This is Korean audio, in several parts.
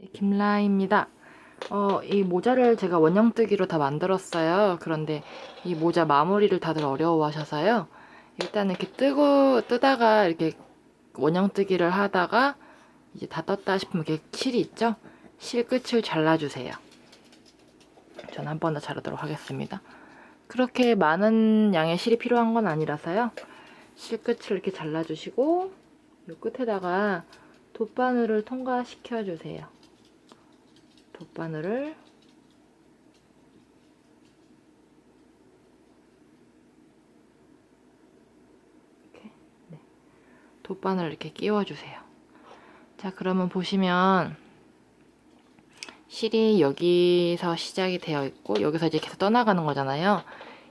네, 김라입니다. 어, 이 모자를 제가 원형뜨기로 다 만들었어요. 그런데 이 모자 마무리를 다들 어려워하셔서요. 일단 이렇게 뜨고 뜨다가 이렇게 원형뜨기를 하다가 이제 다 떴다 싶으면 이렇게 실이 있죠? 실 끝을 잘라주세요. 전 한 번 더 자르도록 하겠습니다. 그렇게 많은 양의 실이 필요한 건 아니라서요. 실 끝을 이렇게 잘라주시고 이 끝에다가 돗바늘을 통과시켜 주세요. 돗바늘을 이렇게 네. 돗바늘을 이렇게 끼워 주세요. 자, 그러면 보시면 실이 여기서 시작이 되어 있고 여기서 이제 계속 떠나가는 거잖아요.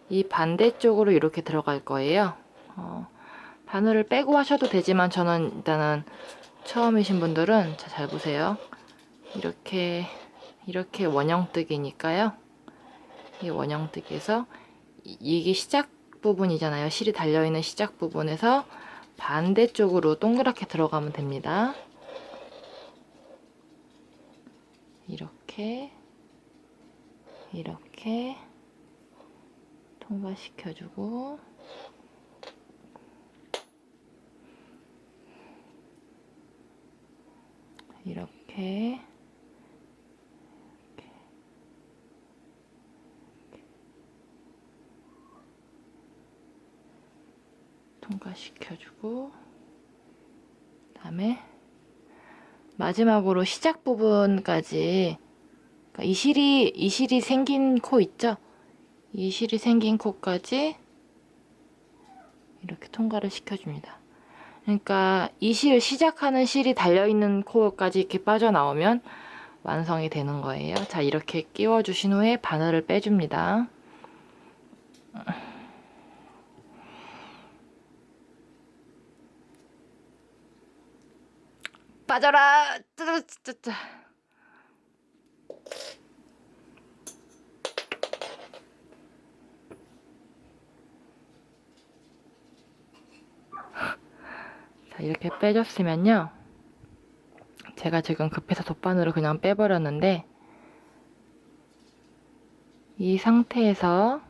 이 반대쪽으로 이렇게 들어갈 거예요. 어, 바늘을 빼고 하셔도 되지만 저는 일단은 처음이신 분들은 자, 잘 보세요. 이렇게 이렇게 원형뜨기니까요. 이 원형뜨기에서 이- 이게 시작 부분이잖아요. 실이 달려있는 시작 부분에서 반대쪽으로 동그랗게 들어가면 됩니다. 이렇게 이렇게 통과시켜주고 이렇게 통과시켜주고 그 다음에 마지막으로 시작 부분까지 그러니까 이 실이 이 실이 생긴 코 있죠? 이 실이 생긴 코까지 이렇게 통과를 시켜줍니다. 그러니까 이 실 시작하는 실이 달려 있는 코까지 이렇게 빠져나오면 완성이 되는 거예요. 자 이렇게 끼워주신 후에 바늘을 빼줍니다. 빠져라! 짜자짜자. 자, 이렇게 빼줬으면요. 제가 지금 급해서 돗바늘을 그냥 빼버렸는데, 이 상태에서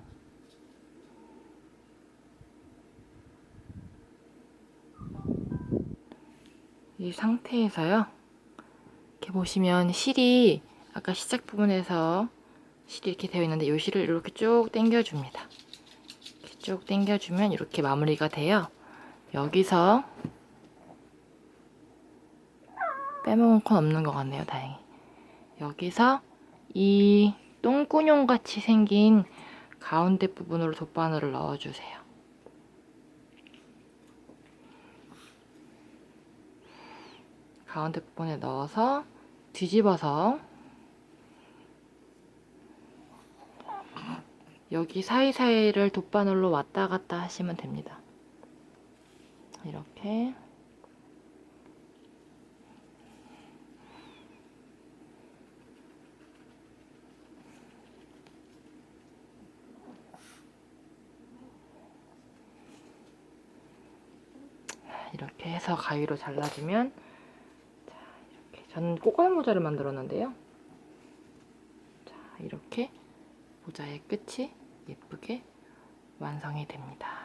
이 상태에서요. 이렇게 보시면 실이 아까 시작 부분에서 실이 이렇게 되어 있는데 이 실을 이렇게 쭉 당겨줍니다. 이렇게 쭉 당겨주면 이렇게 마무리가 돼요. 여기서 빼먹은 건 없는 것 같네요, 다행히. 여기서 이 똥구녕 같이 생긴 가운데 부분으로 돗바늘을 넣어주세요. 가운데 부분에 넣어서 뒤집어서 여기 사이사이를 돗바늘로 왔다 갔다 하시면 됩니다. 이렇게 이렇게 해서 가위로 잘라주면 자 저는 꼬깔 모자를 만들었는데요. 자 이렇게 모자의 끝이 예쁘게 완성이 됩니다.